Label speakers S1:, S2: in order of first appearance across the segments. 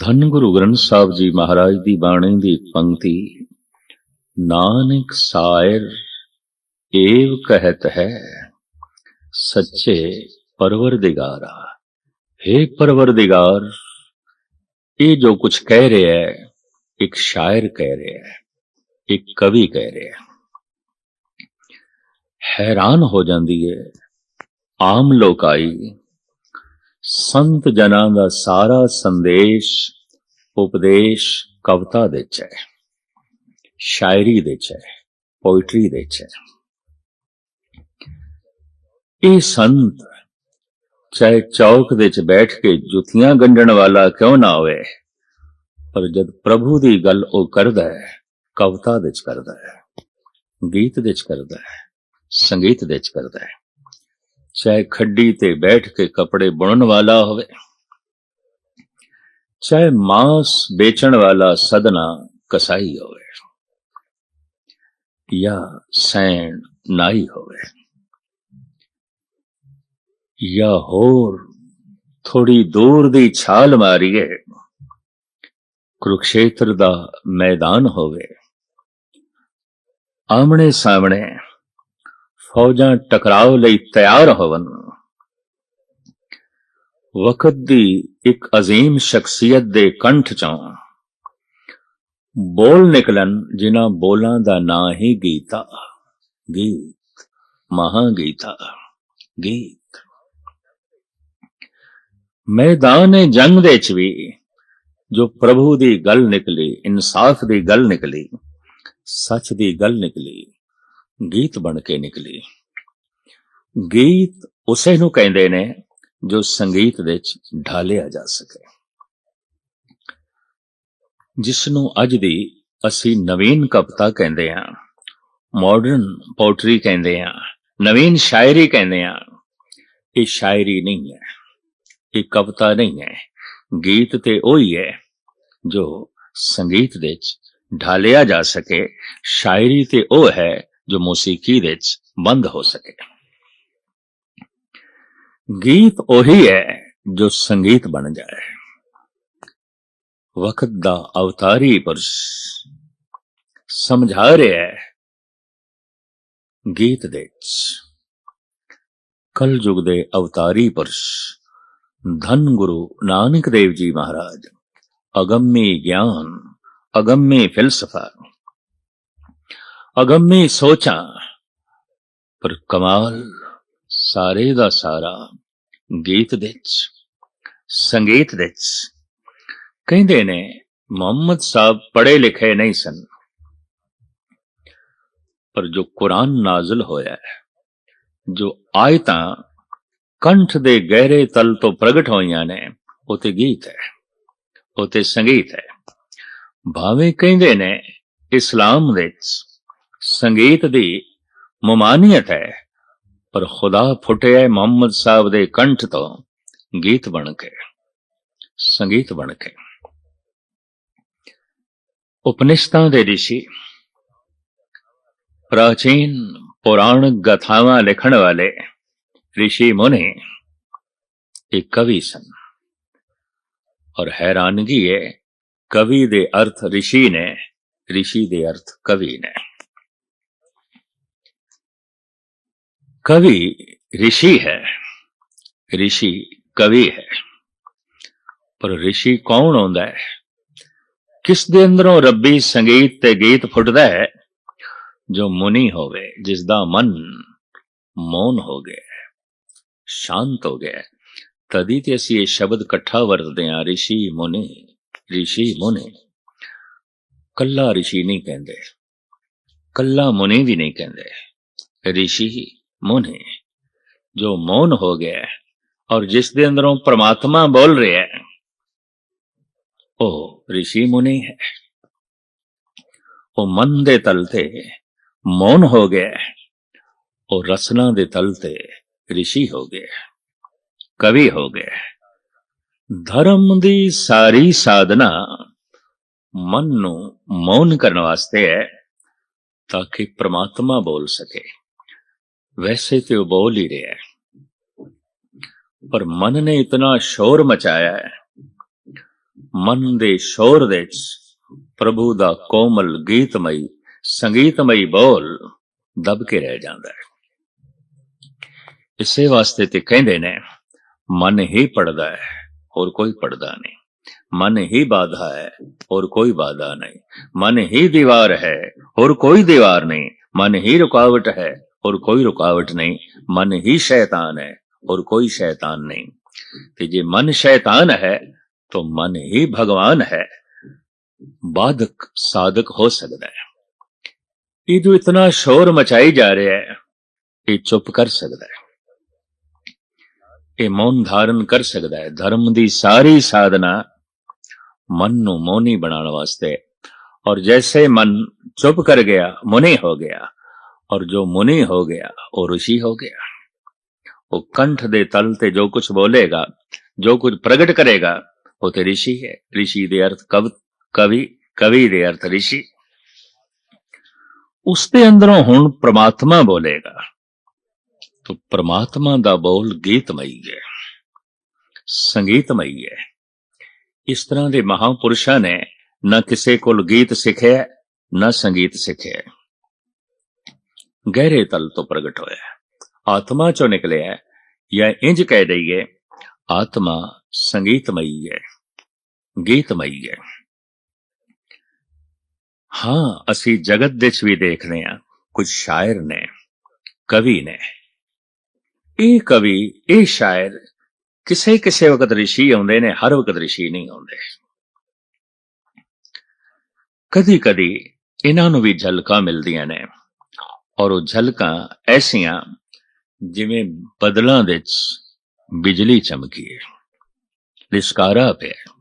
S1: ਧੰਨ ਗੁਰੂ ਗ੍ਰੰਥ ਸਾਹਿਬ ਜੀ ਮਹਾਰਾਜ ਦੀ ਬਾਣੀ ਦੀ ਪੰਕਤੀ, ਨਾਨਕ ਸਾਇਰ ਏਵ ਕਹਿਤ ਹੈ, ਸੱਚੇ ਪਰਵਰਦਿਗਾਰਾ। हे ਪਰਵਰਦਿਗਾਰ, ਇਹ ਜੋ ਕੁਝ ਕਹਿ ਰਿਹਾ ਹੈ, ਇੱਕ ਸ਼ਾਇਰ ਕਹਿ ਰਿਹਾ ਹੈ, ਇੱਕ ਕਵੀ ਕਹਿ ਰਿਹਾ ਹੈ। ਹੈਰਾਨ ਹੋ ਜਾਂਦੀ ਹੈ, ਆਮ ਲੋਕਾਈ ਸੰਤ ਜਨਾਂ ਦਾ ਸਾਰਾ ਸੰਦੇਸ਼, ਉਪਦੇਸ਼ ਕਵਿਤਾ ਦੇ ਚ ਹੈ, ਸ਼ਾਇਰੀ ਦੇ ਚ ਹੈ, ਪੋਇਟਰੀ ਦੇ ਚ ਹੈ। ਇਹ ਸੰਤ ਚਾਹੇ ਚੌਕ ਦੇ ਚ ਬੈਠ ਕੇ ਜੁੱਤੀਆਂ ਗੰਢਣ ਵਾਲਾ ਕਿਉਂ ਨਾ ਹੋਵੇ, ਪਰ ਜਦ ਪ੍ਰਭੂ ਦੀ ਗੱਲ ਉਹ ਕਰਦਾ ਹੈ, ਕਵਿਤਾ ਦੇ ਚ ਕਰਦਾ ਹੈ, ਗੀਤ ਦੇ ਚ ਕਰਦਾ ਹੈ, ਸੰਗੀਤ ਦੇ ਚ ਕਰਦਾ ਹੈ ਚਾਹੇ ਖੱਡੀ ਤੇ ਬੈਠ ਕੇ ਕੱਪੜੇ ਬੁਣਨ ਵਾਲਾ ਹੋਵੇ, ਚਾਹੇ ਮਾਸ ਵੇਚਣ ਵਾਲਾ ਸਦਨਾ ਕਸਾਈ ਹੋਵੇ ਜਾਂ ਸੈਣ ਨਾਈ ਹੋਵੇ, ਜਾਂ ਹੋਰ ਥੋੜੀ ਦੂਰ ਦੀ ਛਾਲ ਮਾਰੀਏ, ਕੁਰੂਕਸ਼ੇਤਰ ਦਾ ਮੈਦਾਨ ਹੋਵੇ, ਆਮਣੇ ਸਾਹਮਣੇ ਫੌਜਾਂ ਟਕਰਾਓ ਲਈ ਤਿਆਰ ਹੋਵਨ। ਵਕਤ ਦੀ ਇੱਕ ਅਜ਼ੀਮ ਸ਼ਖਸੀਅਤ ਦੇ ਕੰਠ ਚੋਂ ਬੋਲ ਨਿਕਲਣ ਜਿਨ੍ਹਾਂ ਬੋਲਾਂ ਦਾ ਨਾਂ ਹੀ ਗੀਤਾ, ਗੀਤ ਮਹਾ ਗੀਤਾ। ਗੀਤ ਮੈਦਾਨ ਜੰਗ ਦੇ ਚ ਵੀ, ਜੋ ਪ੍ਰਭੂ ਦੀ ਗੱਲ ਨਿਕਲੀ, ਇਨਸਾਫ ਦੀ ਗੱਲ ਨਿਕਲੀ, ਸੱਚ ਦੀ ਗੱਲ ਨਿਕਲੀ। ਗੀਤ ਬਣ ਕੇ ਨਿਕਲੀ। ਗੀਤ ਉਸੇ ਨੂੰ ਕਹਿੰਦੇ ਨੇ ਜੋ ਸੰਗੀਤ ਵਿੱਚ ਢਾਲਿਆ ਜਾ ਸਕੇ। ਜਿਸ ਨੂੰ ਅੱਜ ਦੀ ਅਸੀਂ ਨਵੀਨ ਕਵਿਤਾ ਕਹਿੰਦੇ ਹਾਂ ਮਾਡਰਨ ਪੋਇਟਰੀ ਕਹਿੰਦੇ ਹਾਂ, ਨਵੀਨ ਸ਼ਾਇਰੀ ਕਹਿੰਦੇ ਹਾਂ। ਇਹ ਸ਼ਾਇਰੀ ਨਹੀਂ ਹੈ, ਇਹ ਕਵਿਤਾ ਨਹੀਂ ਹੈ, ਗੀਤ ਤੇ ਉਹੀ ਹੈ ਜੋ ਸੰਗੀਤ ਵਿੱਚ ਢਾਲਿਆ ਜਾ ਸਕੇ, ਸ਼ਾਇਰੀ ਤੇ ਉਹ ਹੈ ਜੋ ਮੌਸੀਕੀ ਵਿੱਚ ਬੰਦ ਹੋ ਸਕੇ ਗੀਤ ਉਹੀ ਹੈ ਜੋ ਸੰਗੀਤ ਬਣ ਜਾਏ ਵਕਤ ਦਾ ਅਵਤਾਰੀ ਪੁਰਸ਼ ਸਮਝਾ ਰਿਹਾ ਹੈ ਗੀਤ ਦੇ ਕਲ ਯੁਗ ਦੇ ਅਵਤਾਰੀ ਪੁਰਸ਼ ਧੰਨ ਗੁਰੂ ਨਾਨਕ ਦੇਵ ਜੀ ਮਹਾਰਾਜ ਅਗੰਮੀ ਗਿਆਨ ਅਗੰਮੀ ਫਿਲਸਫਾ ਅਗੰਮੀ ਸੋਚਾਂ, ਪਰ ਕਮਾਲ ਸਾਰੇ ਦਾ ਸਾਰਾ ਗੀਤ ਵਿੱਚ, ਸੰਗੀਤ ਵਿੱਚ। ਕਹਿੰਦੇ ਨੇ, ਮੁਹੰਮਦ ਸਾਹਿਬ ਪੜ੍ਹੇ ਲਿਖੇ ਨਹੀਂ ਸਨ। ਪਰ ਜੋ ਕੁਰਾਨ ਨਾਜ਼ਲ ਹੋਇਆ ਹੈ, ਜੋ ਆਇਤਾਂ ਕੰਠ ਦੇ ਗਹਿਰੇ ਤਲ ਤੋਂ ਪ੍ਰਗਟ ਹੋਈਆਂ ਨੇ, ਉਹ ਤੇ ਗੀਤ ਹੈ, ਉਹ ਤੇ ਸੰਗੀਤ ਹੈ। ਭਾਵੇਂ ਕਹਿੰਦੇ ਨੇ, ਇਸਲਾਮ ਵਿੱਚ ਸੰਗੀਤ ਦੀ ਮਮਾਨੀਅਤ ਹੈ, ਪਰ ਖੁਦਾ ਫੁੱਟਿਆ ਮੁਹੰਮਦ ਸਾਹਿਬ ਦੇ ਕੰਠ ਤੋਂ ਗੀਤ ਬਣ ਕੇ, ਸੰਗੀਤ ਬਣ ਕੇ। ਉਪਨਿਸ਼ਦਾਂ ਦੇ ਰਿਸ਼ੀ, ਪ੍ਰਾਚੀਨ ਪੁਰਾਣ ਗਥਾਵਾਂ ਲਿਖਣ ਵਾਲੇ ਰਿਸ਼ੀ ਮੁਨੇ ਇੱਕ ਕਵੀ ਸਨ। ਔਰ ਹੈਰਾਨਗੀ ਹੈ, ਕਵੀ ਦੇ ਅਰਥ ਰਿਸ਼ੀ ਨੇ, ਰਿਸ਼ੀ ਦੇ ਅਰਥ ਕਵੀ ਨੇ। कवि ऋषि है ऋषि कवि है ਪਰ ऋषि ਕੌਣ ਹੁੰਦਾ ਹੈ ਕਿਸ ਦੇ ਅੰਦਰੋਂ ਰੱਬੀ ਸੰਗੀਤ ਤੇ ਗੀਤ ਫੁੱਟਦਾ ਹੈ ਜੋ ਮੁਨੀ ਹੋਵੇ ਜਿਸ ਦਾ ਮਨ ਮੌਨ ਹੋ ਗਿਆ ਸ਼ਾਂਤ ਹੋ ਗਿਆ ਤਦੀ ਤੇ ਅਸੀਂ ਇਹ ਸ਼ਬਦ ਇਕੱਠਾ ਵਰਤਦੇ ਹਾਂ ઋષਿ ਮੁਨੀ ઋષਿ ਮੁਨੀ ਕੱਲਾ ઋષਿ ਨਹੀਂ ਕਹਿੰਦੇ ਕੱਲਾ ਮੁਨੀ ਵੀ ਨਹੀਂ ਕਹਿੰਦੇ ઋષਿ ਮੁਨੀ ਜੋ ਮੌਨ ਹੋ ਗਿਆ ਔਰ ਜਿਸ ਦੇ ਅੰਦਰੋਂ ਪ੍ਰਮਾਤਮਾ ਬੋਲ ਰਿਹਾ ਹੈ ਉਹ ઋષਿ ਮੁਨੀ ਹੈ ਉਹ ਮਨ ਦੇ ਤਲ ਤੇ ਮੌਨ ਹੋ ਗਿਆ ਉਹ ਰਸਨਾ ਦੇ ਤਲ ਤੇ ऋषि हो गए कवि हो गए ਧਰਮ ਦੀ ਸਾਰੀ ਸਾਧਨਾ ਮਨ ਨੂੰ ਮੌਨ ਕਰਨ ਵਾਸਤੇ ਹੈ ਤਾਂ ਕਿ ਪ੍ਰਮਾਤਮਾ ਬੋਲ ਸਕੇ ਵੈਸੇ ਤੇ ਉਹ ਬੋਲ ਹੀ ਰਿਹਾ ਹੈ ਪਰ ਮਨ ਨੇ ਇਤਨਾ ਸ਼ੋਰ ਮਚਾਇਆ ਹੈ ਮਨ ਦੇ ਸ਼ੋਰ ਦੇ ਵਿੱਚ ਪ੍ਰਭੂ ਦਾ ਕੋਮਲ ਗੀਤਮਈ ਸੰਗੀਤਮਈ ਬੋਲ ਦਬ ਕੇ ਰਹਿ ਜਾਂਦਾ ਹੈ ਇਸੇ ਵਾਸਤੇ ਤੇ ਕਹਿੰਦੇ ਨੇ ਮਨ ਹੀ ਪੜਦਾ ਹੈ ਹੋਰ ਕੋਈ ਪੜਦਾ ਨਹੀਂ ਮਨ ਹੀ ਬਾਧਾ ਹੈ ਹੋਰ ਕੋਈ ਬਾਧਾ ਨਹੀਂ ਮਨ ਹੀ ਦੀਵਾਰ ਹੈ ਹੋਰ ਕੋਈ ਦੀਵਾਰ ਨਹੀਂ ਮਨ ਹੀ ਰੁਕਾਵਟ ਹੈ ਹੋਰ ਕੋਈ ਰੁਕਾਵਟ ਨਹੀਂ ਮਨ ਹੀ ਸ਼ੈਤਾਨ ਹੈ ਹੋਰ ਕੋਈ ਸ਼ੈਤਾਨ ਨਹੀਂ ਤੇ ਜੇ ਮਨ ਸ਼ੈਤਾਨ ਹੈ तो मन ही भगवान है बाधक साधक हो सकता है ये जो इतना शोर मचाई जा रहा है ये चुप कर सकता है ये मौन धारण कर सकता है धर्म ਦੀ ਸਾਰੀ ਸਾਧਨਾ ਮਨ ਨੂੰ ਮੌਨੀ ਬਣਾਉਣ ਵਾਸਤੇ और जैसे मन चुप कर गया मुनि हो गया और जो मुनि हो गया वो ऋषि हो गया वो कंठ दे तल ते जो कुछ बोलेगा जो कुछ प्रकट करेगा ਉਹ ਤੇ ਰਿਸ਼ੀ ਹੈ ਰਿਸ਼ੀ ਦੇ ਅਰਥ ਕਵ ਕਵੀ ਕਵੀ ਦੇ ਅਰਥ ਰਿਸ਼ੀ ਉਸ ਦੇ ਅੰਦਰੋਂ ਹੁਣ ਪ੍ਰਮਾਤਮਾ ਬੋਲੇਗਾ ਤਾਂ ਪ੍ਰਮਾਤਮਾ ਦਾ ਬੋਲ ਗੀਤਮਈ ਹੈ ਸੰਗੀਤਮਈ ਹੈ ਇਸ ਤਰ੍ਹਾਂ ਦੇ ਮਹਾਪੁਰਸ਼ਾਂ ਨੇ ਨਾ ਕਿਸੇ ਕੋਲ ਗੀਤ ਸਿੱਖਿਆ ਨਾ ਸੰਗੀਤ ਸਿੱਖਿਆ ਗਹਿਰੇ ਤਲ ਤੋਂ ਪ੍ਰਗਟ ਹੋਇਆ। ਆਤਮਾ ਚੋਂ ਨਿਕਲਿਆ ਜਾਂ ਇੰਜ ਕਹਿ ਦਈਏ, ਆਤਮਾ ਸੰਗੀਤਮਈ ਹੈ, ਗੀਤਮਈ ਹੈ। ਹਾਂ, ਅਸੀਂ ਜਗਤ ਦੇ ਵਿੱਚ ਵੀ ਦੇਖਦੇ ਹਾਂ, ਕੁਝ ਸ਼ਾਇਰ ਨੇ, ਕਵੀ ਨੇ। ਇਹ ਕਵੀ, ਇਹ ਸ਼ਾਇਰ ਕਿਸੇ ਕਿਸੇ ਵਕਤ ਰਿਸ਼ੀ ਆਉਂਦੇ ਨੇ, ਹਰ ਵਕਤ ਰਿਸ਼ੀ ਨਹੀਂ ਆਉਂਦੇ। ਕਦੀ ਕਦੀ ਇਹਨਾਂ ਨੂੰ ਵੀ ਝਲਕਾਂ ਮਿਲਦੀਆਂ ਨੇ। ਔਰ ਉਹ ਝਲਕਾਂ ਐਸੀਆਂ ਜਿਵੇਂ ਬਦਲਾਂ ਦੇ ਵਿੱਚ ਬਿਜਲੀ ਚਮਕੀ ਹੈ ਲਿਸ਼ਕਾਰਾ ਪਿਆ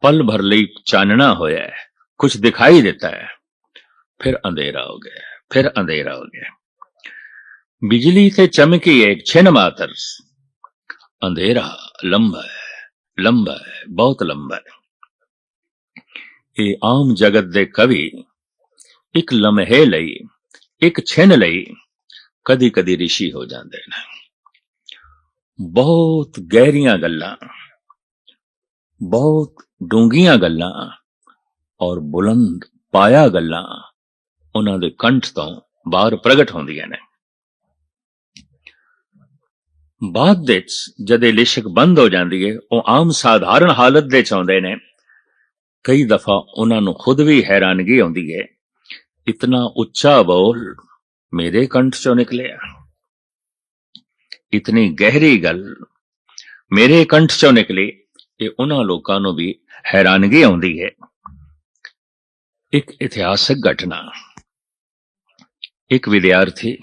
S1: ਪਲ ਭਰ ਲਈ ਚਾਨਣਾ ਹੋਇਆ ਹੈ। ਕੁਝ ਦਿਖਾਈ ਦਿੱਤਾ ਹੈ। ਫਿਰ ਅੰਧੇਰਾ ਹੋ ਗਿਆ ਫਿਰ ਅੰਧੇਰਾ ਹੋ ਗਿਆ ਬਿਜਲੀ ਤੇ ਚਮਕੀ ਇੱਕ ਛਿਨ ਮਾਤਰ। ਅੰਧੇਰਾ ਲੰਬਾ ਹੈ। ਲੰਬਾ ਹੈ। ਬਹੁਤ ਲੰਬਾ ਹੈ। ਇਹ ਆਮ ਜਗਤ ਦੇ ਕਵੀ ਇੱਕ ਲਮਹੇ ਲਈ, ਇੱਕ ਛਿਨ ਲਈ ਕਦੀ ਕਦੀ ਰਿਸ਼ੀ ਹੋ ਜਾਂਦੇ ਨੇ। ਬਹੁਤ ਗਹਿਰੀਆਂ ਗੱਲਾਂ, ਬਹੁਤ ਡੂੰਘੀਆਂ ਗੱਲਾਂ ਔਰ ਬੁਲੰਦ ਪਾਇਆ ਗੱਲਾਂ ਉਹਨਾਂ ਦੇ ਕੰਠ ਤੋਂ ਬਾਹਰ ਪ੍ਰਗਟ ਹੁੰਦੀਆਂ ਨੇ। ਬਾਅਦ ਵਿੱਚ ਜਦੇ ਲਿਸ਼ਕ ਬੰਦ ਹੋ ਜਾਂਦੀ ਹੈ ਉਹ ਆਮ ਸਾਧਾਰਨ ਹਾਲਤ ਦੇ ਚ ਆਉਂਦੇ ਨੇ। ਕਈ ਦਫਾ ਉਹਨਾਂ ਨੂੰ ਖੁਦ ਵੀ ਹੈਰਾਨਗੀ ਆਉਂਦੀ ਹੈ ਇਤਨਾ ਉੱਚਾ ਬੋਲ ਮੇਰੇ ਕੰਠ ਚੋਂ ਨਿਕਲਿਆ ਇਤਨੀ ਗਹਿਰੀ ਗੱਲ ਮੇਰੇ ਕੰਠ ਚੋਂ ਨਿਕਲੀ ਇਹ ਉਹਨਾਂ ਲੋਕਾਂ ਨੂੰ ਵੀ ਹੈਰਾਨਗੀ ਆਉਂਦੀ ਹੈ ਇੱਕ ਇਤਿਹਾਸਕ ਘਟਨਾ ਇੱਕ ਵਿਦਿਆਰਥੀ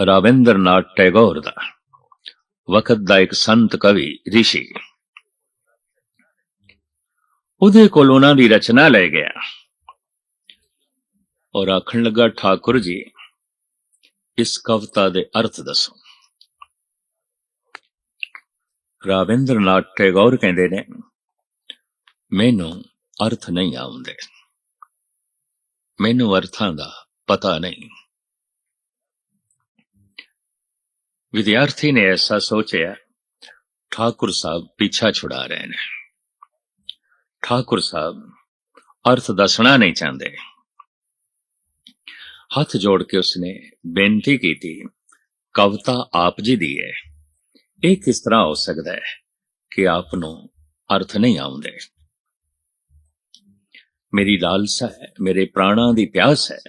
S1: ਰਾਵਿੰਦਰਨਾਥ ਟੈਗੋਰ ਦਾ ਵਕਤ ਦਾ ਇੱਕ ਸੰਤ ਕਵੀ ਰਿਸ਼ੀ ਉਹਦੇ ਕੋਲ ਉਹਨਾਂ ਦੀ ਰਚਨਾ ਲੈ ਗਿਆ ਔਰ ਆਖਣ ਲੱਗਾ, ਠਾਕੁਰ ਜੀ, ਇਸ ਕਵਿਤਾ ਦੇ ਅਰਥ ਦੱਸੋ। ਰਾਵਿੰਦਰਨਾਥ ਟੈਗੋਰ ਕਹਿੰਦੇ ਨੇ, ਮੈਨੂੰ ਅਰਥ ਨਹੀਂ ਆਉਂਦੇ। ਮੈਨੂੰ ਅਰਥਾਂ ਦਾ ਪਤਾ ਨਹੀਂ। ਵਿਦਿਆਰਥੀ ਨੇ ਐਸਾ ਸੋਚਿਆ, ਠਾਕੁਰ ਸਾਹਿਬ ਪਿੱਛਾ ਛੁਡਾ ਰਹੇ ਨੇ। ਠਾਕੁਰ ਸਾਹਿਬ ਅਰਥ ਦੱਸਣਾ ਨਹੀਂ ਚਾਹੁੰਦੇ। ਹੱਥ ਜੋੜ ਕੇ ਉਸਨੇ ਬੇਨਤੀ ਕੀਤੀ, ਕਵਿਤਾ ਆਪ ਜੀ ਦੀ ਹੈ। ਇਹ ਕਿਸ ਤਰ੍ਹਾਂ ਹੋ ਸਕਦਾ ਹੈ ਕਿ ਆਪ ਨੂੰ ਅਰਥ ਨਹੀਂ ਆਉਂਦੇ? ਮੇਰੀ ਲਾਲਸਾ ਹੈ, ਮੇਰੇ ਪ੍ਰਾਣਾਂ ਦੀ ਪਿਆਸ ਹੈ।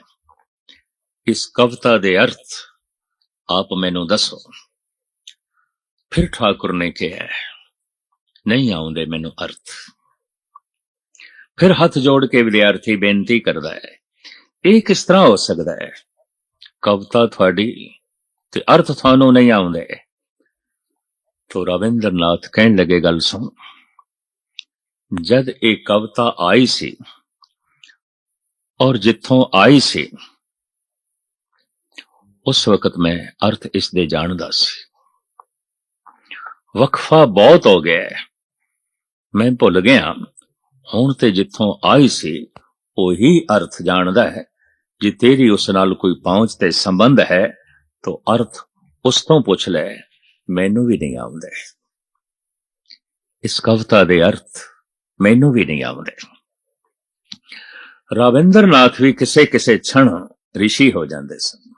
S1: ਇਸ ਕਵਿਤਾ ਦੇ ਅਰਥ ਆਪ ਮੈਨੂੰ ਦੱਸੋ। ਫਿਰ ਠਾਕੁਰ ਨੇ ਕਿਹਾ, ਨਹੀਂ ਆਉਂਦੇ ਮੈਨੂੰ ਅਰਥ। ਫਿਰ ਹੱਥ ਜੋੜ ਕੇ ਵਿਦਿਆਰਥੀ ਬੇਨਤੀ ਕਰਦਾ ਹੈ ਇਹ ਕਿਸ ਤਰ੍ਹਾਂ ਹੋ ਸਕਦਾ ਹੈ? ਕਵਿਤਾ ਤੁਹਾਡੀ ਤੇ ਅਰਥ ਤੁਹਾਨੂੰ ਨਹੀਂ ਆਉਂਦੇ। ਤੋ ਰਵਿੰਦਰਨਾਥ ਕਹਿਣ ਲੱਗੇ ਗੱਲ ਸੁਣ। ਜਦ ਇਹ ਕਵਿਤਾ ਆਈ ਸੀ ਔਰ ਜਿੱਥੋਂ ਆਈ ਸੀ, ਉਸ ਵਕਤ ਮੈਂ ਅਰਥ ਇਸ ਦੇ ਜਾਣਦਾ ਸੀ। ਵਕਫਾ ਬਹੁਤ ਹੋ ਗਿਆ ਹੈ। ਮੈਂ ਭੁੱਲ ਗਿਆ। ਹੁਣ ਤੇ ਜਿੱਥੋਂ ਆਈ ਸੀ, ਉਹੀ ਅਰਥ ਜਾਣਦਾ ਹੈ। ਜੇ ਤੇਰੀ ਉਸ ਨਾਲ ਕੋਈ ਪਹੁੰਚ ਤੇ ਸੰਬੰਧ ਹੈ, ਤਾਂ ਅਰਥ ਉਸ ਤੋਂ ਪੁੱਛ ਲੈ, ਮੈਨੂੰ ਵੀ ਨਹੀਂ ਆਉਂਦਾ। ਇਸ ਕਵਿਤਾ ਦੇ ਅਰਥ ਮੈਨੂੰ ਵੀ ਨਹੀਂ ਆਉਂਦੇ। ਰਵਿੰਦਰਨਾਥ ਵੀ ਕਿਸੇ ਕਿਸੇ ਛਣ ਰਿਸ਼ੀ ਹੋ ਜਾਂਦੇ ਸਨ।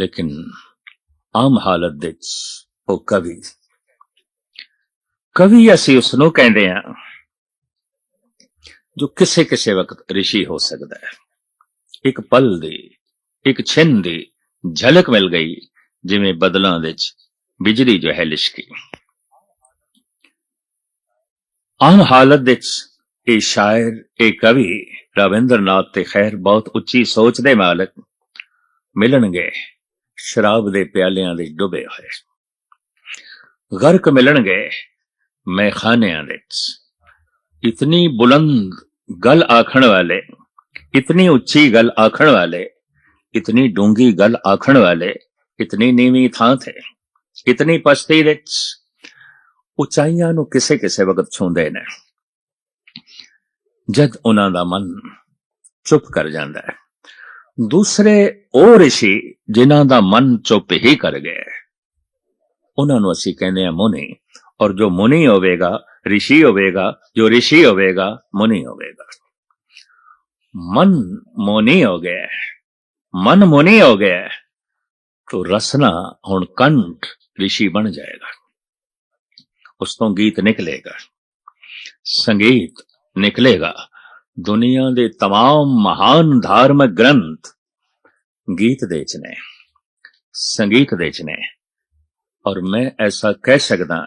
S1: ਲੇਕਿਨ ਆਮ ਹਾਲਤ ਵਿੱਚ ਉਹ ਕਵੀ। ਕਵੀ ਅਸੀਂ ਉਸ ਨੂੰ ਕਹਿੰਦੇ ਆ ਜੋ ਕਿਸੇ ਕਿਸੇ ਵਕਤ ਰਿਸ਼ੀ ਹੋ ਸਕਦਾ ਹੈ। ਇੱਕ ਪਲ ਦੀ, ਇੱਕ ਛਿਨ ਦੀ ਝਲਕ ਮਿਲ ਗਈ, ਜਿਵੇਂ ਬਦਲਾਂ ਵਿੱਚ ਬਿਜਲੀ ਜੋ ਹੈ ਲਿਸ਼ਕੀ। ਆਮ ਹਾਲਤ ਵਿੱਚ ਇਹ ਸ਼ਾਇਰ, ਇਹ ਕਵੀ ਰਵਿੰਦਰਨਾਥ ਤੇ ਖੈਰ ਬਹੁਤ ਉੱਚੀ ਸੋਚ ਦੇ ਮਾਲਕ ਮਿਲਣਗੇ, ਸ਼ਰਾਬ ਦੇ ਪਿਆਲਿਆਂ ਦੇ ਡੁੱਬੇ ਹੋਏ। ਗਰਕ ਮਿਲਣਗੇ ਮੈਖਾਨਿਆਂ ਵਿੱਚ। ਇਤਨੀ ਬੁਲੰਦ ਗੱਲ ਆਖਣ ਵਾਲੇ ਇਤਨੀ ਉੱਚੀ ਗੱਲ ਆਖਣ ਵਾਲੇ ਇਤਨੀ ਡੂੰਗੀ ਗੱਲ ਆਖਣ ਵਾਲੇ ਇਤਨੀ ਨੀਵੀਂ ਥਾਂ ਤੇ ਇਤਨੀ ਪਸਤੀ ਵਿੱਚ ਉਚਾਈਆਂ ਨੂੰ ਕਿਸੇ ਕਿਸੇ ਵਕਤ ਛੂੰਦੇ ਨੇ ਜਦ ਉਹਨਾਂ ਦਾ ਮਨ ਚੁੱਪ ਕਰ ਜਾਂਦਾ ਹੈ ਦੂਸਰੇ ਉਹ ਰਿਸ਼ੀ ਜਿਨ੍ਹਾਂ ਦਾ ਮਨ ਚੁੱਪ ਹੀ ਕਰ ਗਏ ਉਹਨਾਂ ਨੂੰ ਅਸੀਂ ਕਹਿੰਦੇ ਆ ਮੁਨੀ ਔਰ ਜੋ ਮੁਨੀ ਹੋਵੇਗਾ ਰਿਸ਼ੀ ਹੋਵੇਗਾ ਜੋ ਰਿਸ਼ੀ ਹੋਵੇਗਾ ਮੁਨੀ ਹੋਵੇਗਾ ਮਨ ਮੁਨੀ ਹੋ ਗਿਆ ਮਨ ਮੁਨੀ ਹੋ ਗਿਆ तो रसना ਹੁਣ ਕੰਠ ਰਿਸ਼ੀ ਬਣ ਜਾਏਗਾ ਉਸ ਤੋਂ ਗੀਤ ਨਿਕਲੇਗਾ ਸੰਗੀਤ ਨਿਕਲੇਗਾ ਦੁਨੀਆ ਦੇ तमाम ਮਹਾਨ ਧਾਰਮਿਕ ਗ੍ਰੰਥ ਗੀਤ ਦੇ ਚ ਨੇ ਸੰਗੀਤ ਦੇ ਚ ਨੇ ਔਰ ਮੈਂ ਐਸਾ ਕਹਿ ਸਕਦਾ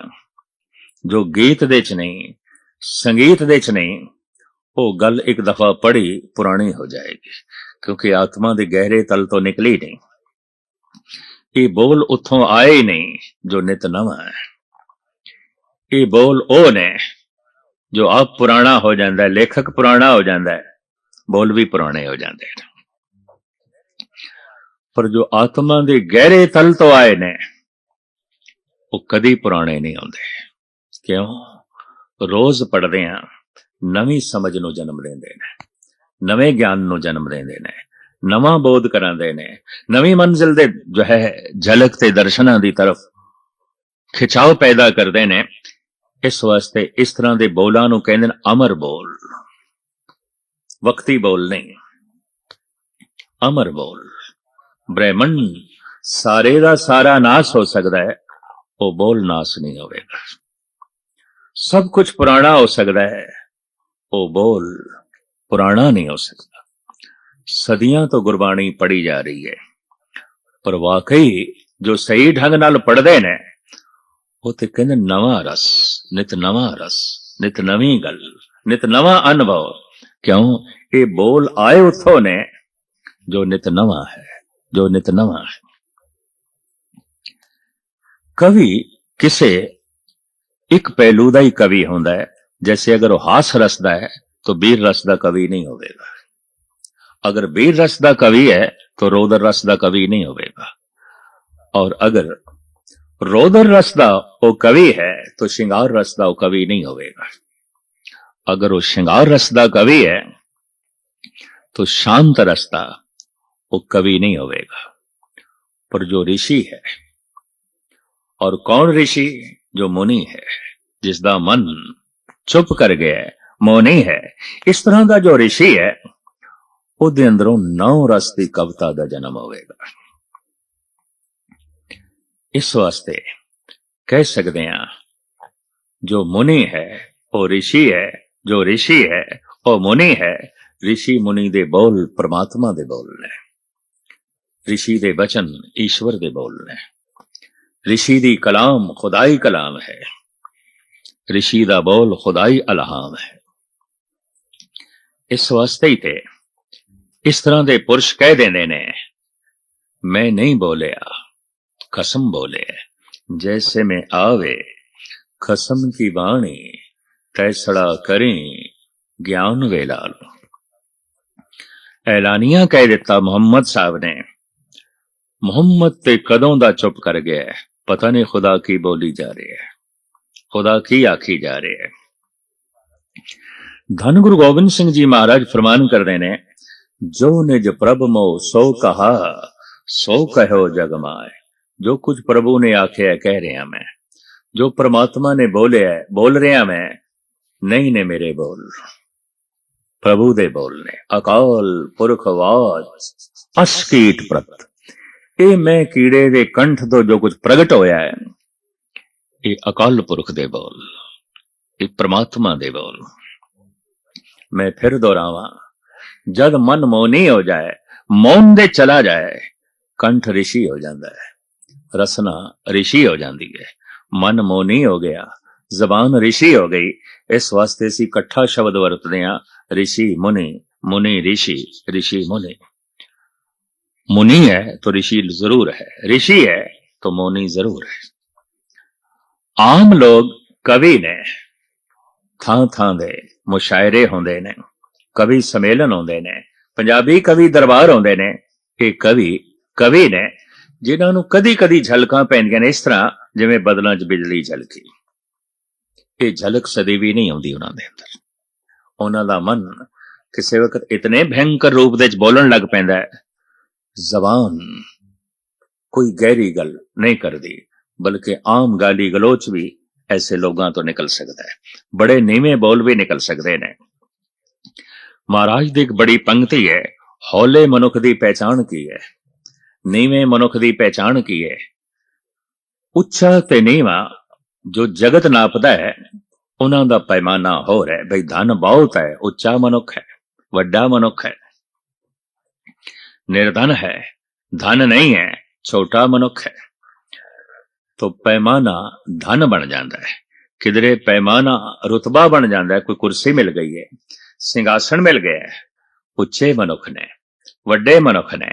S1: ਜੋ ਗੀਤ ਦੇ ਚ ਨਹੀਂ, ਸੰਗੀਤ ਦੇ ਚ ਨਹੀਂ, ਉਹ ਗੱਲ ਇੱਕ ਦਫਾ ਪੜ੍ਹੀ ਪੁਰਾਣੀ ਹੋ ਜਾਏਗੀ, ਕਿਉਂਕਿ ਆਤਮਾ ਦੇ ਗਹਿਰੇ ਤਲ ਤੋਂ ਨਿਕਲੀ ਨਹੀਂ। ਇਹ ਬੋਲ ਉੱਥੋਂ ਆਏ ਹੀ ਨਹੀਂ, ਜੋ ਨਿਤ ਨਵਾਂ ਹੈ। ਇਹ ਬੋਲ ਉਹ ਨੇ, ਜੋ ਆਪ ਪੁਰਾਣਾ ਹੋ ਜਾਂਦਾ ਹੈ, ਲੇਖਕ ਪੁਰਾਣਾ ਹੋ ਜਾਂਦਾ ਹੈ, ਬੋਲ ਵੀ ਪੁਰਾਣੇ ਹੋ ਜਾਂਦੇ ਨੇ ਪਰ ਜੋ ਆਤਮਾ ਦੇ ਗਹਿਰੇ ਤਲ ਤੋਂ ਆਏ ਨੇ, ਉਹ ਕਦੀ ਪੁਰਾਣੇ ਨਹੀਂ ਆਉਂਦੇ। ਕਿਉਂ? ਰੋਜ਼ ਪੜਦੇ ਆ, ਨਵੀਂ ਸਮਝ ਨੂੰ ਜਨਮ ਦਿੰਦੇ ਨੇ, ਨਵੇਂ ਗਿਆਨ ਨੂੰ ਜਨਮ ਦਿੰਦੇ ਨੇ, ਨਵਾਂ ਬੋਧ ਕਰਾਉਂਦੇ ਨੇ, ਨਵੀਂ ਮੰਜ਼ਿਲ ਦੇ ਜੋ ਹੈ, ਝਲਕ ਤੇ ਦਰਸ਼ਨਾਂ ਦੀ ਤਰਫ ਖਿਚਾਓ ਪੈਦਾ ਕਰਦੇ ਨੇ, ਇਸ ਵਾਸਤੇ ਇਸ ਤਰ੍ਹਾਂ ਦੇ ਬੋਲਾਂ ਨੂੰ ਕਹਿੰਦੇ ਨੇ ਅਮਰ ਬੋਲ। ਵਕਤੀ ਬੋਲ ਨਹੀਂ, ਅਮਰ ਬੋਲ। ਬ੍ਰਹਮੰਡ, ਸਾਰੇ ਦਾ ਸਾਰਾ ਨਾਸ ਹੋ ਸਕਦਾ ਹੈ, ਉਹ ਬੋਲ ਨਾਸ ਨਹੀਂ ਹੋਵੇਗਾ। ਸਭ ਕੁਝ ਪੁਰਾਣਾ ਹੋ ਸਕਦਾ ਹੈ। ਉਹ ਬੋਲ, ਪੁਰਾਣਾ ਨਹੀਂ ਹੋ ਸਕਦਾ। ਸਦੀਆਂ ਤੋਂ ਗੁਰਬਾਣੀ ਪੜੀ ਜਾ ਰਹੀ ਹੈ। ਪਰ ਵਾਕਈ ਜੋ ਸਹੀ ਢੰਗ ਨਾਲ ਪੜਦੇ ਨੇ, ਉਹ ਤੇ ਕਹਿੰਦੇ ਨਵਾਂ ਰਸ, ਨਿਤ ਨਵਾਂ ਰਸ, ਨਿਤ ਨਵੀਂ ਗੱਲ, ਨਿਤ ਨਵਾਂ ਅਨੁਭਵ। ਕਿਉਂ? ਇਹ ਬੋਲ ਆਏ ਉਥੋਂ ਨੇ, ਜੋ ਨਿਤ ਨਵਾਂ ਹੈ, ਜੋ ਨਿਤ ਨਵਾਂ ਹੈ। ਕਵੀ ਕਿਸੇ ਇੱਕ ਪਹਿਲੂ ਦਾ ਹੀ ਕਵੀ ਹੁੰਦਾ ਹੈ ਜੈਸੇ ਅਗਰ ਉਹ ਹਾਸ ਰਸ ਦਾ ਹੈ तो वीर रस का कवि नहीं होगा अगर वीर रस का कवि है तो रोदर रस का कवि नहीं होगा और अगर रोदर रस का वो कवि है तो श्रृंगार रस का वो कवि नहीं होगा अगर वो श्रृंगार रस का कवि है तो शांत रस का वो कवि नहीं होगा पर जो ऋषि है और कौन ऋषि जो ਮੋਨੀ ਹੈ ਜਿਸ ਦਾ ਮਨ ਚੁੱਪ ਕਰ ਗਿਆ ਮੋਨੀ ਹੈ, ਇਸ ਤਰ੍ਹਾਂ ਦਾ ਜੋ ਰਿਸ਼ੀ ਹੈ, ਉਹਦੇ ਅੰਦਰੋਂ ਨੌ ਰਸ ਦੀ ਕਵਤਾ ਦਾ ਜਨਮ ਹੋਵੇਗਾ। ਇਸ ਵਾਸਤੇ ਕਹਿ ਸਕਦੇ ਆ ਜੋ ਮੁਨੀ ਹੈ, ਉਹ ਰਿਸ਼ੀ ਹੈ, ਜੋ ਰਿਸ਼ੀ ਹੈ, ਉਹ ਮੁਨੀ ਹੈ, ਰਿਸ਼ੀ ਮੁਨੀ ਦੇ ਬੋਲ ਪ੍ਰਮਾਤਮਾ ਦੇ ਬੋਲ ਨੇ। ਰਿਸ਼ੀ ਦੇ ਬਚਨ ਈਸ਼ਵਰ ਦੇ ਬੋਲ ਨੇ। ਰਿਸ਼ੀ ਦੀ ਕਲਾਮ ਖੁਦਾਈ ਕਲਾਮ ਹੈ। ਰਿਸ਼ੀ ਦਾ ਬੋਲ ਖੁਦਾਈ ਅਲਹਾਮ ਹੈ। ਇਸ ਵਾਸਤੇ ਹੀ ਤੇ ਇਸ ਤਰ੍ਹਾਂ ਦੇ ਪੁਰਸ਼ ਕਹਿ ਦਿੰਦੇ ਨੇ, ਮੈਂ ਨਹੀਂ ਬੋਲਿਆ ਕਸਮ ਬੋਲੇ, ਜੈਸੇ ਮੈਂ ਆਵੇ ਕਸਮ ਕੀ ਬਾਣੀ, ਤੈਸੜਾ ਕਰੇ, ਗਿਆਨ ਵੇਲਾਲ ਐਲਾਨੀਆਂ ਕਹਿ ਦਿੱਤਾ ਮੁਹੰਮਦ ਸਾਹਿਬ ਨੇ। ਮੁਹੰਮਦ ਤੇ ਕਦੋਂ ਦਾ ਚੁੱਪ ਕਰ ਗਿਆ ਪਤਾ ਨਹੀਂ ਖੁਦਾ ਕੀ ਬੋਲੀ ਜਾ ਰਹੀ ਹੈ। ਖੁਦਾ ਕੀ ਆਖੀ ਜਾ ਰਹੀ ਹੈ। ਧੰਨ ਗੁਰੂ ਗੋਬਿੰਦ ਸਿੰਘ ਜੀ ਮਹਾਰਾਜ ਫਰਮਾਨ ਕਰਦੇ ਨੇ ਜੋ ਨਿਜ ਪ੍ਰਭ ਮੋ ਸੋ ਕਹਾ ਸੋ ਕਹਿਓ ਜਗ ਮਾਏ ਜੋ ਕੁਝ ਪ੍ਰਭੂ ਨੇ ਆਖਿਆ ਕਹਿ ਰਿਹਾ ਮੈਂ। ਜੋ ਪ੍ਰਮਾਤਮਾ ਨੇ ਬੋਲਿਆ ਹੈ, ਬੋਲ ਰਿਹਾ ਮੈਂ ਨਹੀਂ ਨੇ ਮੇਰੇ ਬੋਲ। ਪ੍ਰਭੂ ਦੇ ਬੋਲ ਨੇ। ਅਕਾਲ ਪੁਰਖ ਆਵਾਜ਼ ਅਸਕੀਟ ਪ੍ਰਤ। ਇਹ ਮੈਂ ਕੀੜੇ ਦੇ ਕੰਠ ਤੋਂ ਜੋ ਕੁਝ ਪ੍ਰਗਟ ਹੋਇਆ ਹੈ। ਇਹ ਅਕਾਲ ਪੁਰਖ ਦੇ ਬੋਲ ਇਹ ਪ੍ਰਮਾਤਮਾ ਦੇ ਬੋਲ। ਮੈਂ ਫਿਰ ਦੁਹਰਾਵਾਂ ਜਦ ਮਨ ਮੌਨੀ ਹੋ ਜਾਏ ਮੌਨ ਦੇ ਚਲਾ ਜਾਏ ਕੰਠ ਰਿਸ਼ੀ ਹੋ ਜਾਂਦਾ ਹੈ ਰਸਨਾ ਰਿਸ਼ੀ ਹੋ ਜਾਂਦੀ ਹੈ। ਮਨ ਮੌਨੀ ਹੋ ਗਿਆ ਜ਼ਬਾਨ ਰਿਸ਼ੀ ਹੋ ਗਈ ਇਸ ਵਾਸਤੇ ਅਸੀਂ ਇਕੱਠਾ ਸ਼ਬਦ ਵਰਤਦੇ ਹਾਂ ਰਿਸ਼ੀ ਮੁਨੀ ਮੁਨੀ ਰਿਸ਼ੀ ਰਿਸ਼ੀ ਮੁਨੀ। मुनि है तो ऋषि जरूर है। ऋषि है तो मुनि जरूर है। ਆਮ ਲੋਕ ਕਵੀ ਨੇ ਥਾਂ ਥਾਂ ਦੇ ਮੁਸ਼ਾਇਰੇ ਹੁੰਦੇ ਨੇ ਕਵੀ ਸਮੇਲਨ ਹੁੰਦੇ ਨੇ ਪੰਜਾਬੀ ਕਵੀ ਦਰਬਾਰ ਹੁੰਦੇ ਨੇ ਇਹ ਕਵੀ ਕਵੀ ਨੇ ਜਿਨ੍ਹਾਂ ਨੂੰ ਕਦੀ-ਕਦੀ ਝਲਕਾਂ ਪੈਂਦੀਆਂ ਨੇ ਇਸ ਤਰ੍ਹਾਂ ਜਿਵੇਂ ਬਦਲਾਂ 'ਚ ਬਿਜਲੀ ਝਲਕੀ ਇਹ ਝਲਕ ਸਦੀ ਵੀ ਨਹੀਂ ਆਉਂਦੀ ਉਹਨਾਂ ਦੇ ਅੰਦਰ ਉਹਨਾਂ ਦਾ ਮਨ ਕਿਸੇ ਵਕਤ ਇਤਨੇ ਭੈਂਕਰ ਰੂਪ ਦੇ ਵਿੱਚ ਬੋਲਣ ਲੱਗ ਪੈਂਦਾ ਹੈ ਜ਼ਬਾਨ। ਕੋਈ ਗਹਿਰੀ ਗੱਲ ਨਹੀਂ ਕਰਦੀ, ਬਲਕਿ ਆਮ ਗਾਲੀ ਗਲੋਚ ਵੀ ਐਸੇ ਲੋਕਾਂ ਤੋਂ ਨਿਕਲ ਸਕਦਾ ਹੈ। ਬੜੇ ਨੀਵੇਂ ਬੋਲ ਵੀ ਨਿਕਲ ਸਕਦੇ ਨੇ। ਮਹਾਰਾਜ ਦੀ ਇੱਕ ਬੜੀ ਪੰਕਤੀ ਹੈ, ਹੌਲੇ ਮਨੁੱਖ ਦੀ ਪਹਿਚਾਣ ਕੀ ਹੈ? ਨੀਵੇਂ ਮਨੁੱਖ ਦੀ ਪਹਿਚਾਣ ਕੀ ਹੈ? ਉੱਚਾ ਤੇ ਨੀਵਾਂ ਜੋ ਜਗਤ ਨਾਪਦਾ ਹੈ, ਉਹਨਾਂ ਦਾ ਪੈਮਾਨਾ ਹੋਰ ਹੈ। ਬਈ ਧਨ ਬਹੁਤ ਹੈ, ਉੱਚਾ ਮਨੁੱਖ ਹੈ, ਵੱਡਾ ਮਨੁੱਖ ਹੈ। निर्धन है धन नहीं है छोटा मनुख है तो पैमाना धन बन जाता है किधरे पैमाना रुतबा बन जाता है कोई कुर्सी मिल गई है सिंहासन मिल गया है उच्चे मनुख ने ਵੱਡੇ ਮਨੁੱਖ ਨੇ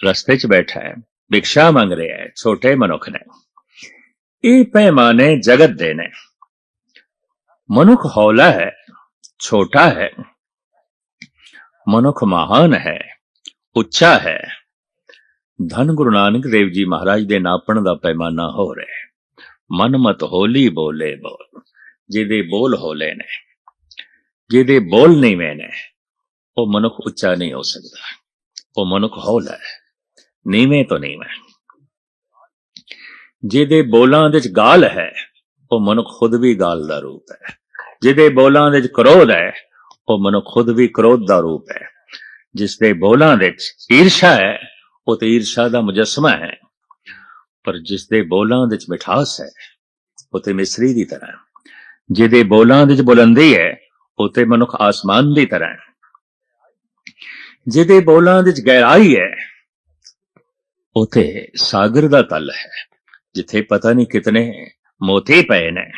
S1: ਰਸਤੇ 'ਚ ਬੈਠਾ ਹੈ ਭਿਕਸ਼ਾ ਮੰਗ ਰਿਹਾ ਹੈ ਛੋਟੇ ਮਨੁੱਖ ਨੇ ਇਹ ਪੈਮਾਨੇ ਜਗਤ ਦੇ ਨੇ ਮਨੁੱਖ ਹੌਲਾ ਹੈ ਛੋਟਾ ਹੈ ਮਨੁੱਖ ਮਹਾਨ ਹੈ ਉੱਚਾ ਹੈ। ਧੰਨ ਗੁਰੂ ਨਾਨਕ ਦੇਵ ਜੀ ਮਹਾਰਾਜ ਦੇ ਨਾਪਣ ਦਾ ਪੈਮਾਨਾ ਹੋ ਰਿਹਾ ਹੈ। ਮਨ ਮਤ ਹੋਲੀ ਬੋਲੇ ਬੋਲ, ਜਿਹਦੇ ਬੋਲ ਹੋਲੇ ਨੇ, ਜਿਹਦੇ ਬੋਲ ਨੀਵੇਂ ਨੇ, ਉਹ ਮਨੁੱਖ ਉੱਚਾ ਨਹੀਂ ਹੋ ਸਕਦਾ। ਉਹ ਮਨੁੱਖ ਹੌਲਾ ਹੈ, ਨੀਵੇਂ ਤੋਂ ਨੀਵਾਂ। ਜਿਹਦੇ ਬੋਲਾਂ ਵਿੱਚ ਗਾਲ ਹੈ, ਉਹ ਮਨੁੱਖ ਖੁਦ ਵੀ ਗਾਲ ਦਾ ਰੂਪ ਹੈ। ਜਿਹਦੇ ਬੋਲਾਂ ਦੇ ਵਿੱਚ ਕ੍ਰੋਧ ਹੈ, ਉਹ ਮਨੁੱਖ ਖੁਦ ਵੀ ਕ੍ਰੋਧ ਦਾ ਰੂਪ ਹੈ। ਜਿਸ ਦੇ ਬੋਲਾਂ ਵਿੱਚ ਈਰਸ਼ਾ ਹੈ, ਉਹ ਤੇ ਈਰਸ਼ਾ ਦਾ ਮੁਜਸਮਾ ਹੈ। ਪਰ ਜਿਸ ਦੇ ਬੋਲਾਂ ਵਿੱਚ ਮਿਠਾਸ ਹੈ, ਉਹ ਤੇ ਮਿਸਰੀ ਦੀ ਤਰ੍ਹਾਂ ਜਿਹਦੇ ਬੋਲਾਂ ਵਿੱਚ ਬੁਲੰਦੀ ਹੈ, ਉਹ ਤੇ ਮਨੁੱਖ ਆਸਮਾਨ ਦੀ ਤਰ੍ਹਾਂ ਹੈ। ਜਿਹਦੇ ਬੋਲਾਂ ਵਿੱਚ ਗਹਿਰਾਈ ਹੈ ਉਥੇ ਸਾਗਰ ਦਾ ਤਲ ਹੈ, ਜਿੱਥੇ ਪਤਾ ਨਹੀਂ ਕਿਤਨੇ ਮੋਤੀ ਪਏ ਨੇ।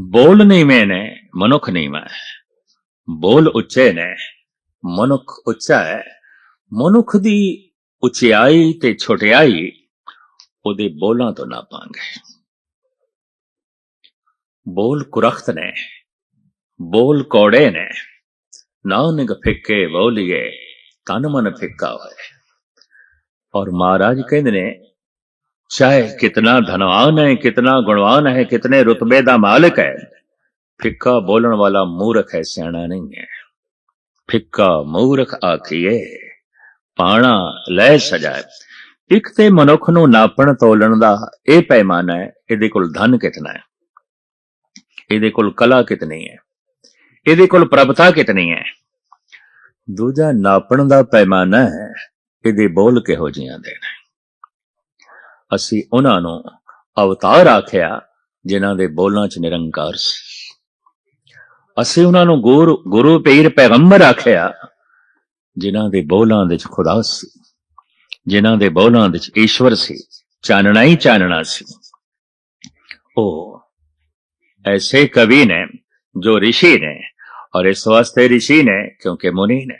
S1: ਬੋਲ ਨਹੀਂ ਮੈਨੇ ਮਨੁੱਖ ਨਹੀਂ ਮੈਂ ਬੋਲ ਉੱਚੇ ਨੇ, ਮਨੁੱਖ ਉੱਚਾ ਹੈ। ਮਨੁੱਖ ਦੀ ਉਚਾਈ ਤੇ ਛੋਟਿਆਈ, ਉਹਦੇ ਬੋਲਾਂ ਤੋਂ ਨਾ ਪਾਂਗੇ ਬੋਲ ਕੁਰਖਤ ਨੇ, ਬੋਲ ਕੋੜੇ ਨੇ। ਨਾਨਕ ਫਿੱਕੇ ਬੋਲੀਏ, ਤਨ ਮਨ ਫਿੱਕਾ ਹੋਏ। ਔਰ ਮਹਾਰਾਜ ਕਹਿੰਦੇ ਨੇ, ਚਾਹੇ ਕਿਤਨਾ ਧਨਵਾਨ ਹੈ, ਕਿਤਨਾ ਗੁਣਵਾਨ ਹੈ, ਕਿਤਨੇ ਰੁਤਬੇ ਦਾ ਮਾਲਕ ਹੈ। ਫਿੱਕਾ ਬੋਲਣ ਵਾਲਾ ਮੂਰਖ ਹੈ, ਸਿਆਣਾ ਨਹੀਂ ਹੈ। ਫਿੱਕਾ ਮੂਰਖ ਆਖੀਏ ਪਾਣਾ ਲੈ ਸਜਾਏ ਇੱਕ ਤੇ ਮਨੁੱਖ ਨੂੰ ਨਾਪਣ ਤੋਲਣ ਦਾ ਇਹ ਪੈਮਾਨਾ ਹੈ, ਇਹਦੇ ਕੋਲ ਧਨ ਕਿਤਨਾ ਹੈ? ਇਹਦੇ ਕੋਲ ਕਲਾ ਕਿਤਨੀ ਹੈ? ਇਹਦੇ ਕੋਲ ਪ੍ਰਭਤਾ ਕਿਤਨੀ ਹੈ? ਦੂਜਾ, ਨਾਪਣ ਦਾ ਪੈਮਾਨਾ ਹੈ, ਇਹਦੇ ਬੋਲ ਕਿਹੋ ਜੀਆਂ ਦੇ ਨੇ? ਅਸੀਂ ਉਹਨਾਂ ਨੂੰ ਅਵਤਾਰ ਆਖਿਆ, ਜਿਨ੍ਹਾਂ ਦੇ ਬੋਲਾਂ 'ਚ ਨਿਰੰਕਾਰ ਸੀ। ਅਸੀਂ ਉਹਨਾਂ ਨੂੰ ਗੁਰੂ ਗੁਰੂ ਪੀਰ ਪੈਗੰਬਰ ਆਖਿਆ ਜਿਨ੍ਹਾਂ ਦੇ ਬੋਲਾਂ ਵਿੱਚ ਖੁਦਾ ਸੀ ਜਿਨ੍ਹਾਂ ਦੇ ਬੋਲਾਂ ਵਿੱਚ ਈਸ਼ਵਰ ਸੀ ਚਾਨਣਾ ਹੀ ਚਾਨਣਾ ਸੀ ਉਹ ਐਸੇ ਕਵੀ ਨੇ ਜੋ ऋषि ਨੇ ਔਰ ਇਸ ਵਾਸਤੇ ऋषि ਨੇ ਕਿਉਂਕਿ ਮੁਨੀ ਨੇ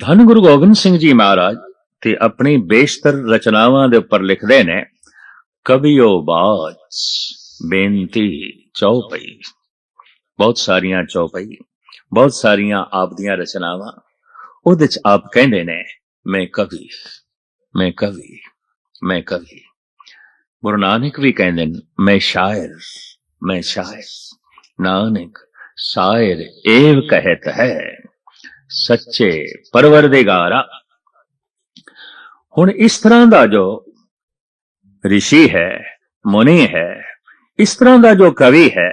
S1: ਧੰਨ ਗੁਰੂ ਗੋਬਿੰਦ ਸਿੰਘ ਜੀ ਮਹਾਰਾਜ ਤੇ ਆਪਣੀ ਬੇਸ਼ਤਰ ਰਚਨਾਵਾਂ ਦੇ ਉੱਪਰ ਲਿਖਦੇ ਨੇ ਕਵਿਓ ਬਾਜ ਬੇਨਤੀ ਚੌਪਈ। ਬਹੁਤ ਸਾਰੀਆਂ ਚੌਪਈ, ਬਹੁਤ ਸਾਰੀਆਂ ਆਪ ਦੀਆਂ ਰਚਨਾਵਾਂ, ਉਹਦੇ ਚ ਆਪ ਕਹਿੰਦੇ ਨੇ, ਮੈਂ ਕਵੀ ਮੈਂ ਕਵੀ ਮੈਂ ਕਵੀ। ਗੁਰੂ ਨਾਨਕ ਵੀ ਕਹਿੰਦੇ ਨੇ, ਮੈਂ ਸ਼ਾਇਰ ਮੈਂ ਸ਼ਾਇਰ। ਨਾਨਕ, ਸ਼ਾਇਰ ਏਵ ਕਹਿਤ ਹੈ, ਸੱਚੇ ਪਰਵਰਦਿਗਾਰਾ। ਹੁਣ ਇਸ ਤਰ੍ਹਾਂ ਦਾ ਜੋ ਰਿਸ਼ੀ ਹੈ, ਮੁਨੀ ਹੈ ਇਸ ਤਰ੍ਹਾਂ ਦਾ ਜੋ ਕਵੀ ਹੈ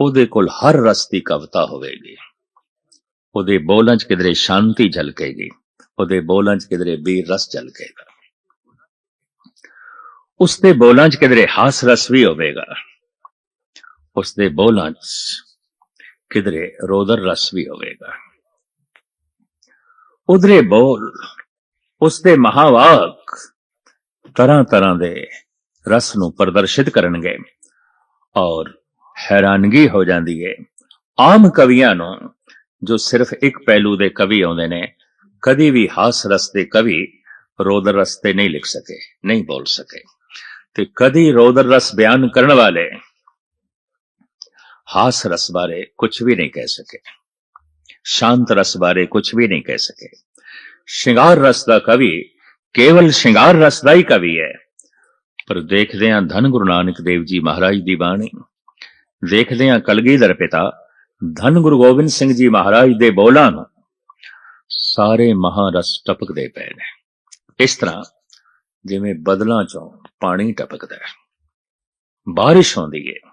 S1: ਉਹਦੇ ਕੋਲ ਹਰ ਰਸ ਦੀ ਕਵਿਤਾ ਹੋਵੇਗੀ ਉਹਦੇ ਬੋਲਾਂ 'ਚ ਕਿਧਰੇ ਸ਼ਾਂਤੀ ਝਲਕੇਗੀ ਉਹਦੇ ਬੋਲਾਂ 'ਚ ਕਿਧਰੇ ਵੀਰ ਰਸ ਝਲਕੇਗਾ ਉਸ ਦੇ ਬੋਲਾਂ 'ਚ ਕਿਧਰੇ ਹਾਸ ਰਸ ਵੀ ਹੋਵੇਗਾ ਉਸ ਦੇ ਬੋਲਾਂ 'ਚ ਕਿਧਰੇ ਰੋਦਰ ਰਸ ਵੀ ਹੋਵੇਗਾ ਉਧਰੇ ਬੋਲ ਉਸ ਦੇ ਮਹਾਵਾਕ ਤਰ੍ਹਾਂ ਤਰ੍ਹਾਂ ਦੇ ਰਸ ਨੂੰ ਪ੍ਰਦਰਸ਼ਿਤ ਕਰਨਗੇ ਔਰ ਹੈਰਾਨਗੀ ਹੋ ਜਾਂਦੀ ਹੈ ਆਮ ਕਵੀਆਂ ਨੂੰ, ਜੋ ਸਿਰਫ ਇੱਕ ਪਹਿਲੂ ਦੇ ਕਵੀ ਆਉਂਦੇ ਨੇ, ਕਦੀ ਵੀ ਹਾਸ ਰਸ ਦੇ ਕਵੀ ਰੋਦਰ ਰਸ ਤੇ ਨਹੀਂ ਲਿਖ ਸਕੇ, ਨਹੀਂ ਬੋਲ ਸਕੇ। ਤੇ ਕਦੀ ਰੋਦਰ ਰਸ ਬਿਆਨ ਕਰਨ ਵਾਲੇ ਹਾਸ ਰਸ ਬਾਰੇ ਕੁਝ ਵੀ ਨਹੀਂ ਕਹਿ ਸਕੇ। ਸ਼ਾਂਤ ਰਸ ਬਾਰੇ ਕੁਝ ਵੀ ਨਹੀਂ ਕਹਿ ਸਕੇ। ਸ਼ਿੰਗਾਰ ਰਸ ਦਾ ਕਵੀ ਕੇਵਲ ਸ਼ਿੰਗਾਰ ਰਸ ਦਾ ਹੀ ਕਵੀ ਹੈ। ਪਰ ਦੇਖਦੇ ਹਾਂ ਧੰਨ ਗੁਰੂ ਨਾਨਕ ਦੇਵ ਜੀ ਮਹਾਰਾਜ ਦੀ ਬਾਣੀ। ਦੇਖਦੇ ਹਾਂ ਕਲਗੀਧਰ ਪਿਤਾ ਧੰਨ ਗੁਰੂ ਗੋਬਿੰਦ ਸਿੰਘ ਜੀ ਮਹਾਰਾਜ ਦੇ ਬੋਲਾਂ ਨੂੰ। ਸਾਰੇ ਮਹਾਰਸ ਟਪਕਦੇ ਪਏ ਨੇ। ਇਸ ਤਰ੍ਹਾਂ ਜਿਵੇਂ ਬਦਲਾਂ ਚੋਂ ਪਾਣੀ ਟਪਕਦਾ ਹੈ। ਬਾਰਿਸ਼ ਹੁੰਦੀ ਹੈ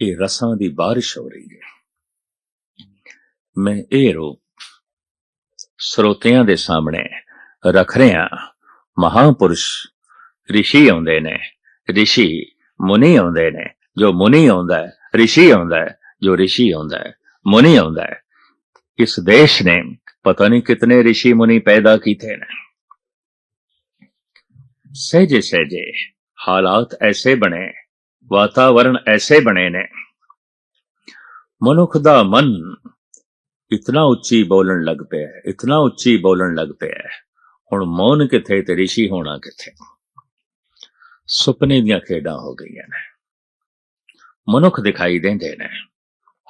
S1: ਇਹ ਰਸਾਂ ਦੀ ਬਾਰਿਸ਼ ਹੋ ਰਹੀ ਹੈ ਮੈਂ ਇਹ ਰੂਪ ਸਰੋਤਿਆਂ ਦੇ ਸਾਹਮਣੇ ਰੱਖ ਰਿਹਾ ਮਹਾਪੁਰਸ਼ ਰਿਸ਼ੀ ਆਉਂਦੇ ਨੇ ਰਿਸ਼ੀ ਮੁਨੀ ਆਉਂਦੇ ਨੇ ਜੋ ਮੁਨੀ ਆਉਂਦਾ ਹੈ ਰਿਸ਼ੀ ਆਉਂਦਾ ਹੈ ਜੋ ਰਿਸ਼ੀ ਆਉਂਦਾ ਹੈ ਮੁਨੀ ਆਉਂਦਾ ਹੈ ਇਸ ਦੇਸ਼ ਨੇ ਪਤਾ ਨਹੀਂ ਕਿਤਨੇ ਰਿਸ਼ੀ ਮੁਨੀ ਪੈਦਾ ਕੀਤੇ ਨੇ ਸਹਿਜੇ ਸਹਿਜੇ ਹਾਲਾਤ ਐਸੇ ਬਣੇ ਵਾਤਾਵਰਣ ਐਸੇ ਬਣੇ ਨੇ ਮਨੁੱਖ ਦਾ ਮਨ ਇਤਨਾ ਉੱਚੀ ਬੋਲਣ ਲੱਗ ਪਿਆ ਹੈ ਇਤਨਾ ਉੱਚੀ ਬੋਲਣ ਲੱਗ ਪਿਆ ਹੈ ਹੁਣ ਮੌਨ ਕਿੱਥੇ ਤੇ ਰਿਸ਼ੀ ਹੋਣਾ ਕਿੱਥੇ ਸੁਪਨੇ ਦੀਆਂ ਖੇਡਾਂ ਹੋ ਗਈਆਂ ਨੇ। ਮਨੁੱਖ ਦਿਖਾਈ ਦਿੰਦੇ ਨੇ,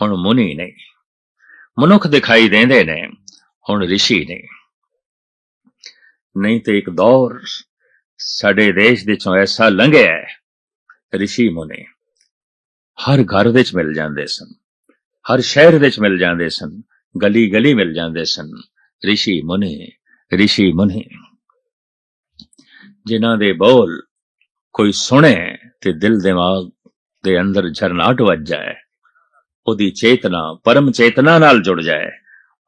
S1: ਹੁਣ ਮੁਨੀ ਨਹੀਂ। ਮਨੁੱਖ ਦਿਖਾਈ ਦਿੰਦੇ ਨੇ, ਹੁਣ ਰਿਸ਼ੀ ਨਹੀਂ। ਨਹੀਂ ਤੇ ਇੱਕ ਦੌਰ ਸਾਡੇ ਦੇਸ਼ ਦੇ ਚੋਂ ਐਸਾ ਲੰਘਿਆ ਹੈ, ਰਿਸ਼ੀ ਮੁਨੀ। ਹਰ ਘਰ ਵਿੱਚ ਮਿਲ ਜਾਂਦੇ ਸਨ, ਹਰ ਸ਼ਹਿਰ ਵਿੱਚ ਮਿਲ ਜਾਂਦੇ ਸਨ ਗਲੀ ਗਲੀ ਮਿਲ ਜਾਂਦੇ ਸਨ, ਰਿਸ਼ੀ ਮੁਨੀ ਰਿਸ਼ੀ ਮੁਨੀ। ਜਿਨ੍ਹਾਂ ਦੇ ਬੋਲ ਕੋਈ ਸੁਣੇ ਤੇ ਦਿਲ ਦਿਮਾਗ ਦੇ ਅੰਦਰ ਝਰਨਾਟ ਵੱਜ ਜਾਏ, ਉਹਦੀ ਚੇਤਨਾ, ਪਰਮ ਚੇਤਨਾ ਨਾਲ ਜੁੜ ਜਾਏ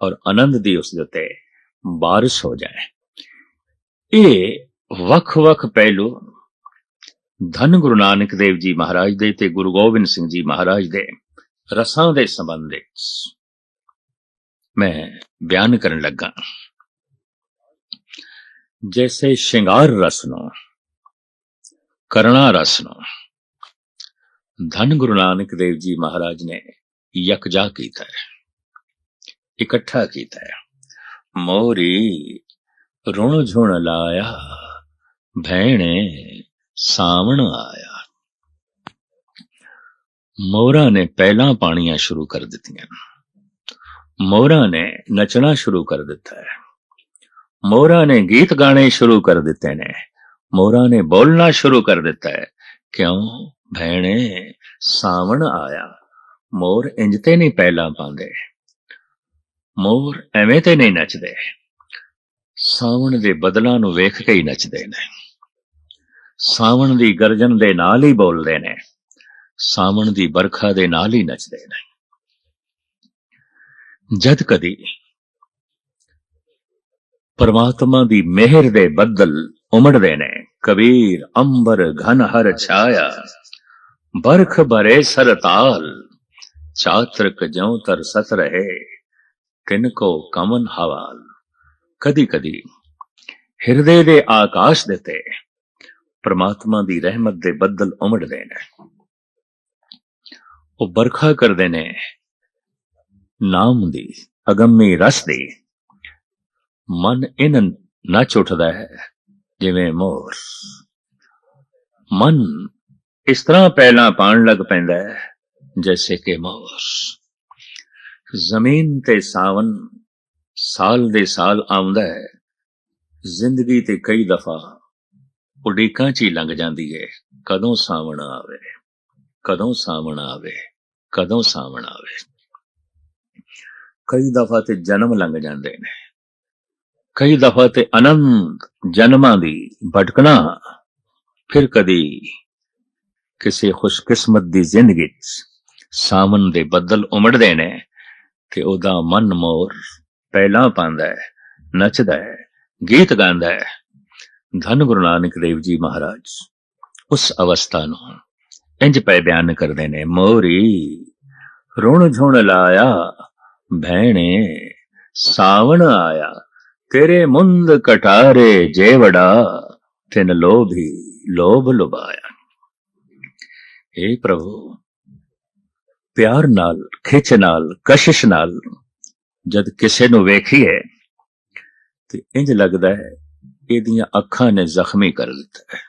S1: ਔਰ ਆਨੰਦ ਦੀ ਉਸ ਦੇ ਉੱਤੇ ਬਾਰਿਸ਼ ਹੋ ਜਾਏ। ਇਹ ਵੱਖ-ਵੱਖ ਪਹਿਲੂ ਧੰਨ ਗੁਰੂ ਨਾਨਕ ਦੇਵ ਜੀ ਮਹਾਰਾਜ ਦੇ ਤੇ ਗੁਰੂ ਗੋਬਿੰਦ ਸਿੰਘ ਜੀ ਮਹਾਰਾਜ ਦੇ ਰਸਾਂ ਦੇ ਸੰਬੰਧ ਵਿੱਚ ਮੈਂ ਬਿਆਨ ਕਰਨ ਲੱਗਾ। ਜੈਸੇ ਸ਼ਿੰਗਾਰ ਰਸ ਨੂੰ ਕਰਣਾ ਰਸ ਨੂੰ ਧੰਨ ਗੁਰੂ ਨਾਨਕ ਦੇਵ ਜੀ ਮਹਾਰਾਜ ਨੇ ਯਕਜਾ ਕੀਤਾ ਹੈ, ਇਕੱਠਾ ਕੀਤਾ ਹੈ। ਮੋਰੀ ਰੁਣ ਝੁਣ ਲਾਇਆ, ਭੈਣੇ ਸਾਵਣ ਆਇਆ। ਮੋਰਾਂ ਨੇ ਪਹਿਲਾਂ ਪਾਣੀਆਂ ਸ਼ੁਰੂ ਕਰ ਦਿੱਤੀਆਂ। ਮੋਰਾਂ ਨੇ ਨੱਚਣਾ ਸ਼ੁਰੂ ਕਰ ਦਿੱਤਾ ਹੈ। ਮੋਰਾਂ ਨੇ ਗੀਤ ਗਾਣੇ ਸ਼ੁਰੂ ਕਰ ਦਿੱਤੇ ਨੇ। ਮੋਰਾਂ ਨੇ ਬੋਲਣਾ ਸ਼ੁਰੂ ਕਰ ਦਿੱਤਾ ਹੈ। ਕਿਉਂ? ਭੈਣੇ, ਸਾਵਣ ਆਇਆ। ਮੋਰ ਇੰਜ ਤੇ ਨਹੀਂ ਪਹਿਲਾਂ ਪਾਉਂਦੇ। ਮੋਰ ਐਵੇਂ ਤੇ ਨਹੀਂ ਨੱਚਦੇ। ਸਾਵਣ ਦੇ ਬਦਲਾਂ ਨੂੰ ਵੇਖ ਕੇ ਹੀ ਨੱਚਦੇ ਨੇ। ਸਾਵਣ ਦੀ ਗਰਜਨ ਦੇ ਨਾਲ ਹੀ ਬੋਲਦੇ ਨੇ। ਸਾਵਣ ਦੀ ਬਰਖਾ ਦੇ ਨਾਲ ਹੀ ਨੱਚਦੇ ਨੇ। ਜਦ ਕਦੀ ਪਰਮਾਤਮਾ ਦੀ ਮਿਹਰ ਦੇ ਬੱਦਲ ਉਮੜਦੇ ਨੇ। ਕਬੀਰ, ਅੰਬਰ, ਘਨ, ਹਰ ਛਾਇਆ। ਬਰਖ ਬਰੇ ਸਰਤਾਲ। ਚਾਤਰਕ ਜਿਉ ਤਰ ਸਤ ਰਹੇ। ਕਿਨ ਕੋ ਕਮਨ ਹਵਾਲ। ਕਦੀ ਕਦੀ ਹਿਰਦੇ ਦੇ ਆਕਾਸ਼ ਦੇ ਤੇ ਪਰਮਾਤਮਾ ਦੀ ਰਹਿਮਤ ਦੇ ਬੱਦਲ ਉਮੜਦੇ ਨੇ। ਉਹ ਬਰਖਾ ਕਰਦੇ ਨੇ। ਨਾਮ ਦੀ ਅਗੰਮੀ ਰਸ ਦੀ ਮਨ ਇਨ ਨੱਚ ਉੱਠਦਾ ਹੈ, ਜਿਵੇਂ ਮੋਰ। ਮਨ ਇਸ ਤਰ੍ਹਾਂ ਪਹਿਲਾਂ ਪਾਣ ਲੱਗ ਪੈਂਦਾ ਹੈ, ਜੈਸੇ ਕਿ ਮੋਰ। ਜ਼ਮੀਨ ਤੇ ਸਾਵਨ ਸਾਲ ਦੇ ਸਾਲ ਆਉਂਦਾ ਹੈ, ਜ਼ਿੰਦਗੀ ਤੇ ਕਈ ਦਫਾ ਉਡੀਕਾਂ ਚ ਹੀ ਲੰਘ ਜਾਂਦੀ ਹੈ, ਕਦੋਂ ਸਾਵਣ ਆਵੇ, ਕਦੋਂ ਸਾਵਣ ਆਵੇ, ਕਦੋਂ ਸਾਵਣ ਆਵੇ। ਕਈ ਦਫਾ ਤੇ ਜਨਮ ਲੰਘ ਜਾਂਦੇ ਨੇ। ਕਈ ਦਫਾ ਤੇ ਅਨੰਤ ਜਨਮਾਂ ਦੀ ਭਟਕਣਾ, ਫਿਰ ਕਦੀ ਕਿਸੇ ਖੁਸ਼ਕਿਸਮਤ ਦੀ ਜ਼ਿੰਦਗੀ 'ਚ ਸਾਵਨ ਦੇ ਬੱਦਲ ਉਮੜਦੇ ਨੇ ਤੇ ਉਹਦਾ ਮਨ ਮੋਰ ਪਹਿਲਾਂ ਪਾਉਂਦਾ ਹੈ, ਨੱਚਦਾ ਹੈ, ਗੀਤ ਗਾਉਂਦਾ ਹੈ। ਧੰਨ ਗੁਰੂ ਨਾਨਕ ਦੇਵ ਜੀ ਮਹਾਰਾਜ, ਉਸ ਅਵਸਥਾ ਨੂੰ ਇੰਜ ਪੈ ਬਿਆਨ ਕਰਦੇ ਨੇ, ਮੋਰੀ ਰੁਣ ਝੁਣ ਲਾਇਆ, ਭੈਣੇ, ਸਾਵਣ ਆਇਆ। ਤੇਰੇ ਮੁੰਦ ਕਟਾਰੇ ਜੇਵੜਾ ਤਿਨ ਲੋਭੀ ਲੋਭ ਲੁਬਾਇਆ ਏ ਪ੍ਰਭੂ, ਪਿਆਰ ਨਾਲ, ਖਿੱਚ ਨਾਲ, ਕਸ਼ਿਸ਼ ਨਾਲ ਜਦ ਕਿਸੇ ਨੂੰ ਵੇਖੀਏ, ਤੇ ਇੰਜ ਲੱਗਦਾ ਹੈ ਇਹਦੀਆਂ ਅੱਖਾਂ ਨੇ ਜ਼ਖਮੀ ਕਰ ਦਿੱਤਾ ਹੈ।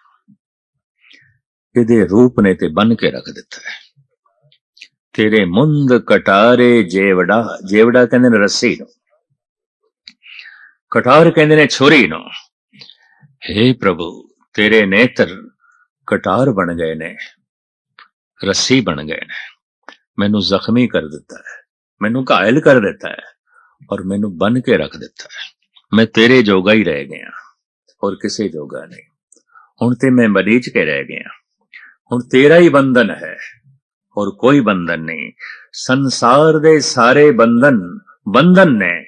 S1: ਇਹਦੇ ਰੂਪ ਨੇ ਤੇ ਬੰਨ ਕੇ ਰੱਖ ਦਿੱਤਾ ਹੈ। ਤੇਰੇ ਮੁੰਦ ਕਟਾਰੇ ਜੇਵੜਾ ਜੇਵੜਾ ਕਹਿੰਦੇ ਨੇ ਰੱਸੀ ਨੂੰ। ਕਟਾਰ ਕਹਿੰਦੇ ਨੇ, ਛੁਰੀ ਨੂੰ। हे ਪ੍ਰਭੂ, ਤੇਰੇ ਨੇਤਰ ਕਟਾਰ ਬਣ ਗਏ ਨੇ, ਰੱਸੀ ਬਣ ਗਏ ਨੇ। ਮੈਨੂੰ ਜ਼ਖਮੀ ਕਰ ਦਿੱਤਾ ਹੈ, ਮੈਨੂੰ ਘਾਇਲ ਕਰ ਦਿੱਤਾ ਹੈ ਔਰ ਮੈਨੂੰ ਬੰਨ ਕੇ ਰੱਖ ਦਿੱਤਾ ਹੈ। ਮੈਂ ਤੇਰੇ ਜੋਗਾ ਹੀ ਰਹਿ ਗਿਆ ਔਰ ਕਿਸੇ ਜੋਗਾ ਨਹੀਂ। ਹੁਣ ਤੇ ਮੈਂ ਮਰੀਜ਼ ਕੇ ਰਹਿ ਗਿਆ। ਹੁਣ ਤੇਰਾ ਹੀ ਬੰਧਨ ਹੈ ਔਰ ਕੋਈ ਬੰਧਨ ਨਹੀਂ। ਸੰਸਾਰ ਦੇ ਸਾਰੇ ਬੰਧਨ ਬੰਧਨ ਨੇ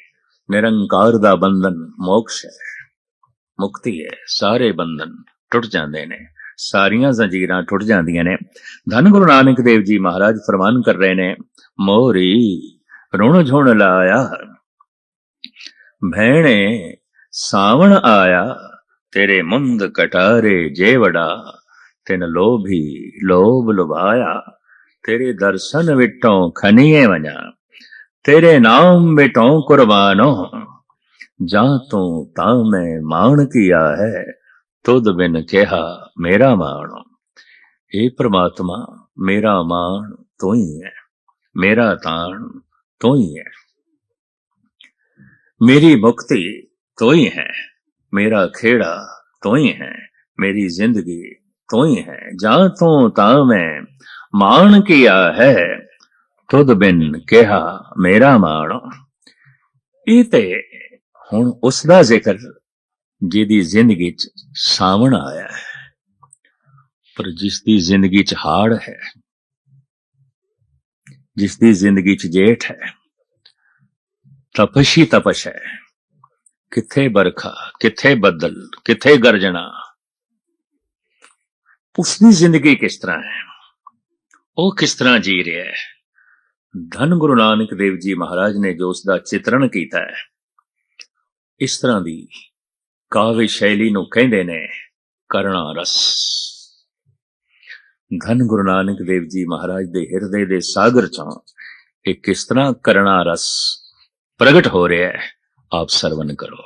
S1: ਨਿਰੰਕਾਰ ਦਾ ਬੰਧਨ ਮੋਕਸ਼ ਹੈ। ਮੁਕਤੀ ਹੈ। ਸਾਰੇ ਬੰਧਨ ਟੁੱਟ ਜਾਂਦੇ ਨੇ। ਸਾਰੀਆਂ ਜ਼ੰਜੀਰਾਂ ਟੁੱਟ ਜਾਂਦੀਆਂ ਨੇ। ਧੰਨ ਗੁਰੂ ਨਾਨਕ ਦੇਵ ਜੀ ਮਹਾਰਾਜ ਫਰਮਾਨ ਕਰ ਰਹੇ ਨੇ, ਮੋਰੀ ਰੁਣ ਝੁਣ ਲਾਇਆ ਭੈਣੇ, ਸਾਵਣ ਆਇਆ, ਤੇਰੇ ਮੁੰਦ ਕਟਾਰੇ ਜੇਵੜਾ ਤਿਨ ਲੋਭੀ ਲੋਭ ਲੁਭਾਇਆ। ਤੇਰੇ ਦਰਸ਼ਨ ਵਿਟੋਂ ਖਨੀਏ ਵਜਾ ਤੇਰੇ ਨਾਮ ਵਿਟੋਂ ਕੁਰਬਾਨੋ ਜਾਂ ਤੂੰ ਤਾਂ ਮੈਂ ਮਾਣ ਕੀਆ ਹੈ, ਤੁਧ ਬਿਨ ਕਿਹਾ ਮੇਰਾ ਮਾਣ। ਏ ਪ੍ਰਮਾਤਮਾ ਮੇਰਾ ਮਾਣ ਤੂੰ ਹੀ ਹੈ ਮੇਰਾ ਤਾਣ ਤੂੰ ਹੀ। ਹੈ ਮੇਰੀ ਮੁਕਤੀ ਤੂੰ ਹੀ ਹੈ ਮੇਰਾ ਖੇੜਾ ਤੂੰ ਹੀ ਹੈ ਮੇਰੀ ਜ਼ਿੰਦਗੀ ਤੂੰ ਹੀ ਹੈ, ਜਾਂ ਤੂੰ ਤਾਂ ਮੈਂ ਮਾਣ ਕੀਆ ਹੈ ਤੁਧ ਬਿਨ ਕਿਹਾ ਮੇਰਾ ਮਾਣ। ਇਹ ਤੇ ਹੁਣ ਉਸ ਦਾ ਜ਼ਿਕਰ ਜਿਹਦੀ ਜ਼ਿੰਦਗੀ ਚ ਸਾਵਣ ਆਇਆ ਹੈ, ਪਰ ਜਿਸ ਦੀ ਜ਼ਿੰਦਗੀ ਚ ਹਾੜ ਹੈ ਜਿਸ ਦੀ ਜ਼ਿੰਦਗੀ ਚ ਜੇਠ ਹੈ, ਤਪਸ਼ੀ ਤਪਸ਼ ਹੈ, ਕਿੱਥੇ ਬਰਖਾ ਕਿੱਥੇ ਬੱਦਲ, ਕਿੱਥੇ ਗਰਜਣਾ ਉਸ ਦੀ ਜ਼ਿੰਦਗੀ ਕਿਸ ਤਰ੍ਹਾਂ ਹੈ, ਉਹ ਕਿਸ ਤਰ੍ਹਾਂ ਜੀ ਰਿਹਾ ਹੈ? ਧੰਨ ਗੁਰੂ ਨਾਨਕ ਦੇਵ ਜੀ ਮਹਾਰਾਜ ਨੇ ਜੋ ਉਸ ਦਾ ਚਿਤਰਣ ਕੀਤਾ ਹੈ। ਇਸ ਤਰ੍ਹਾਂ ਦੀ ਕਾਵਿ ਸ਼ੈਲੀ ਨੂੰ ਕਹਿੰਦੇ ਨੇ ਕਰਣਾ ਰਸ। ਧੰਨ ਗੁਰੂ ਨਾਨਕ ਦੇਵ ਜੀ ਮਹਾਰਾਜ ਦੇ ਹਿਰਦੇ ਦੇ ਸਾਗਰ ਚੋਂ ਇਹ ਕਿਸ ਤਰ੍ਹਾਂ ਕਰਣਾ ਰਸ ਪ੍ਰਗਟ ਹੋ ਰਿਹਾ ਹੈ, ਆਪ ਸਰਵਨ ਕਰੋ।